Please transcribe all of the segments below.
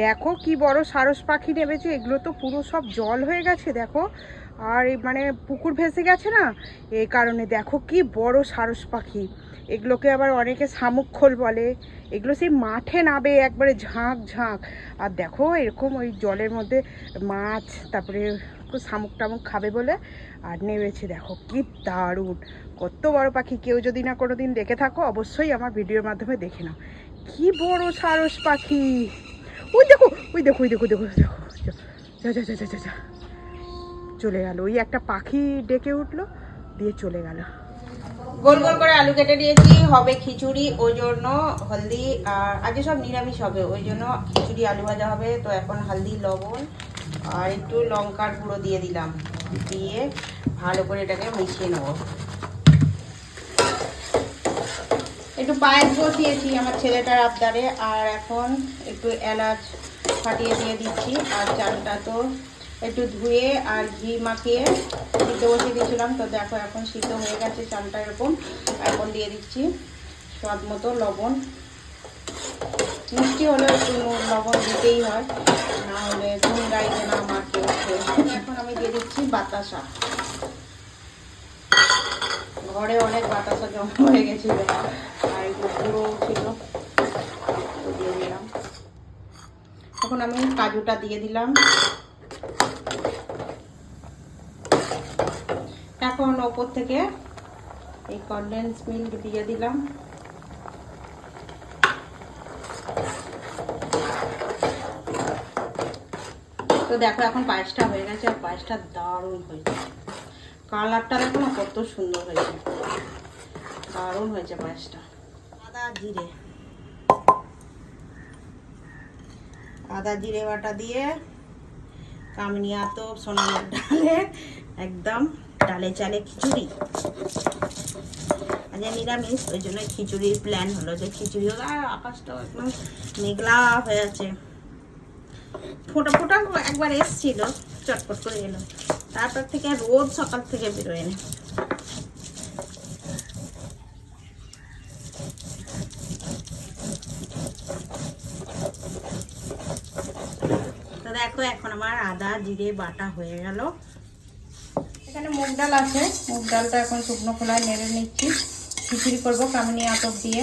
দেখো কি বড় সারস পাখি নেমেছে, এগুলো তো পুরো সব জল হয়ে গেছে, দেখো। আর মানে পুকুর ভেসে গেছে না, এই কারণে দেখো কি বড় সারস পাখি। এগুলোকে আবার অনেকে শামুক খোল বলে, এগুলো সেই মাঠে নাবে একবারে ঝাঁক ঝাঁক। আর দেখো এরকম ওই জলের মধ্যে মাছ, তারপরে শামুক টামুক খাবে বলে, আর নেমেছে, দেখো কি দারুণ। কত বড় পাখি, কেউ যদি না কোনো দিন দেখে থাকো, অবশ্যই আমার ভিডিওর মাধ্যমে দেখে নাও। কি বড় সারস পাখি! ওই দেখো ওই দেখো ওই দেখো দেখো দেখো যা যা যা যা যা চলে গেল। ওই একটা পাখি ডেকে উঠল, দিয়ে চলে গেল। গোল গোল করে আলু কেটে দিয়েছি। হবে খিচুড়ি, ওই জন্য হলদি আর আজকে সব নিরামিষ হবে, ওই জন্য খিচুড়ি, আলু ভাজা হবে। তো এখন হলদি, লবণ আর একটু লঙ্কার গুঁড়ো দিয়ে দিলাম। দিয়ে ভালো করে এটাকে মিশিয়ে নেব একটু পায়েস বসিয়েছি আমার ছেলেটার আবদারে, আর এখন একটু এলাচ ফাটিয়ে দিয়ে দিচ্ছি, আর চালটা তো একটু ধুয়ে আর ঘি মাখিয়ে সিদ্ধ বসিয়ে দিয়েছিলাম। তো দেখো এখন সিদ্ধ হয়ে গেছে চালটা এরকম, এখন দিয়ে দিচ্ছি স্বাদ মতো লবণ। মিষ্টি হলে একটু লবণ দিতেই হয়, না হলে ঘুম গাইবে না মাকে এখন আমি দিয়ে দিচ্ছি বাতাসা। ঘরে অনেক বাতাসা জমা হয়ে গেছিল। আর গুঁড়ো ছিল। দিয়ে দিলাম। এখন আমি কাজুটা দিয়ে দিলাম। এখন ওপর থেকে এই কনডেন্স মিল্ক দিয়ে দিলাম। তো দেখো এখন পায়েসটা হয়ে গেছে। আর পায়েসটা দারুণ হয়েছে। কালারটা দেখো না কত সুন্দর হয়েছে। দারুণ হয়েছে পায়েসটা। আদা জিরে। আদা জিরে বাটা দিয়ে কামনিয়া তো সোনামার ডালে একদম ডালে চালে খিচুড়ি। আজ নিরামিষ, ওই জন্য খিচুড়ির প্ল্যান হলো যে খিচুড়ি হোক, আর আকাশটাও একদম মেঘলা হয়ে আছে। ফোটা ফোটা একবার এসছিল, চটপট করে এলো। তারপর থেকে রোদ সকাল থেকে বেরোয় না। তো দেখো, এখন আমার আদা, জিরে, বাটা হয়ে গেল। এখানে মুগ ডাল আছে। মুগ ডালটা এখন শুকনো খোলায় নেড়ে নিচ্ছি। খিচুড়ি করব কামিনি আতপ দিয়ে।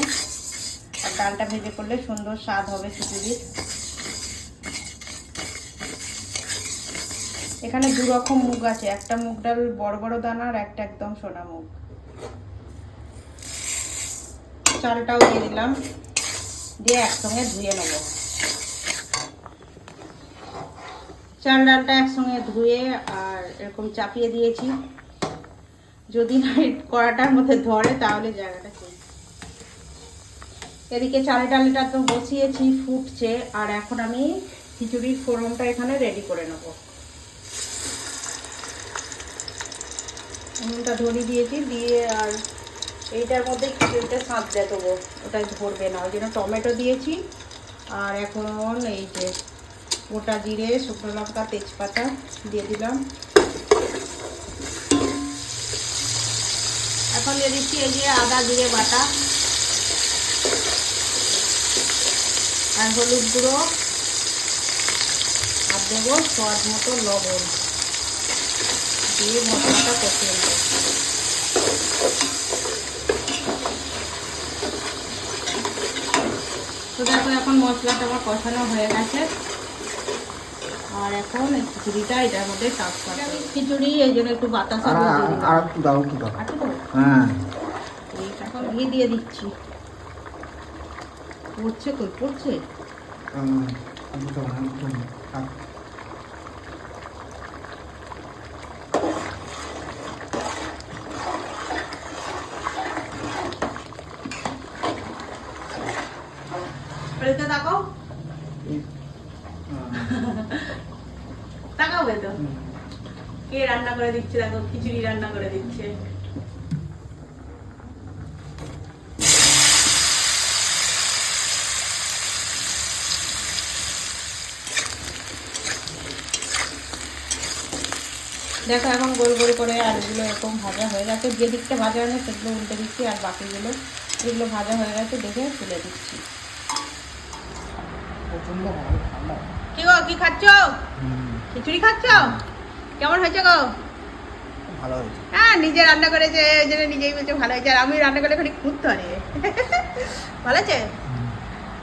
আর ডালটা ভেজে করলে সুন্দর স্বাদ হবে খিচুড়ির। এখানে দু রকম মুগ আছে। একটা মুগ ডাল বড় বড় দানা আর একটা একদম সোনা মুগ। চালটাও দিয়ে দিলাম। দিয়ে একসঙ্গে ধুয়ে নেব। চাল ডালটা একসঙ্গে ধুয়ে আর এরকম চাপিয়ে দিয়েছি। যদি না কড়াটার মধ্যে ধরে, তাহলে জায়গাটা চেঞ্জ এদিকে চাল ডালটা তো বসিয়েছি, ফুটছে। আর এখন আমি খিচুড়ির ফোড়নটা এখানে রেডি করে নেব। নুনটা ধরিয়ে দিয়েছি, দিয়ে আর এইটার মধ্যে খিচুড়িটা সাঁতলে দেবো। ওটা ধরবে, না ওই জন্য টমেটো দিয়েছি। আর এখন এই যে গোটা জিরে, শুকনো লঙ্কা, তেজপাতা দিয়ে দিলাম। এখন দিয়ে দিচ্ছি এই যে আদা, জিরে, বাটা। আর হলুদ গুঁড়ো। আর দেবো স্বাদ মতো লবণ। দিয়ে মশলাটা কষিয়ে নেব। তো দেখো এখন মশলাটা আমার কষানো হয়ে গেছে। আর এখন খিচুড়িটা এটার মধ্যে চাষ করা খিচুড়ি এই জন্য একটু বাতাসা আর দিয়ে আর- দিলাম। আর একটু দাও একটু দাও। হ্যাঁ। এখন ঘি দিয়ে দিচ্ছি। পড়ছে কই পড়ছে। হুম, দাও। তাকাও তাকাও তো কে রান্না করে দিচ্ছে দেখো খিচুড়ি রান্না করে দিচ্ছে দেখো এখন গোল গোল করে আলুগুলো এরকম ভাজা হয়ে গেছে। যে দিকটা ভাজা হয়নি সেগুলো উল্টে দিচ্ছি আর বাকিগুলো যেগুলো ভাজা হয়ে গেছে দেখে তুলে দিচ্ছি। প্রচণ্ড ভালো ঠান্ডা। কি গো কি খাচ্ছ? খিচুড়ি খাচ্ছ? কেমন হয়েছে গো? ভালো হয়েছে। হ্যাঁ নিজে রান্না করেছে ওই জন্য নিজেই বলছে ভালো হয়েছে আর আমি রান্না করলে খালি খুঁত ধরে। ভালো আছে?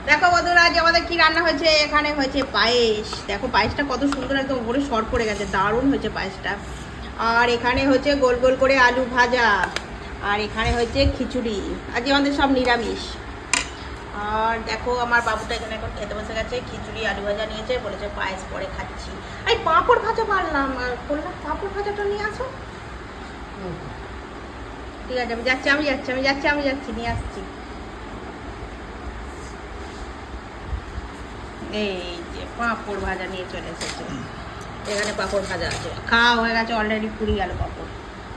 দেখো বন্ধুরা আজ আমাদের কি রান্না হয়েছে? এখানে হয়েছে পায়েস। দেখো পায়েসটা কত সুন্দর একদম উপরে শর্ট পড়ে গেছে দারুণ হয়েছে পায়েসটা। আর এখানে হচ্ছে গোল গোল করে আলু ভাজা আর এখানে হচ্ছে খিচুড়ি। আজ আমাদের সব নিরামিষ। আর দেখো আমার বাবুটা এখানে এখন খেতে বসে গেছে, খিচুড়ি, আলু ভাজা নিয়েছে, বলেছে পায়েস পরে খাচ্ছি। এই পাঁপড় ভাজা পারলাম, আর বললাম, পাঁপড় ভাজাটা নিয়ে আসো। ঠিক আছে, আমি যাচ্ছি আমি যাচ্ছি আমি যাচ্ছি আমি যাচ্ছি, নিয়ে আসছি। এই যে পাঁপড় ভাজা নিয়ে চলে এসেছে। এখানে পাঁপড় ভাজা আছে। খাওয়া হয়ে গেছে অলরেডি পুরি গেল পাঁপড়।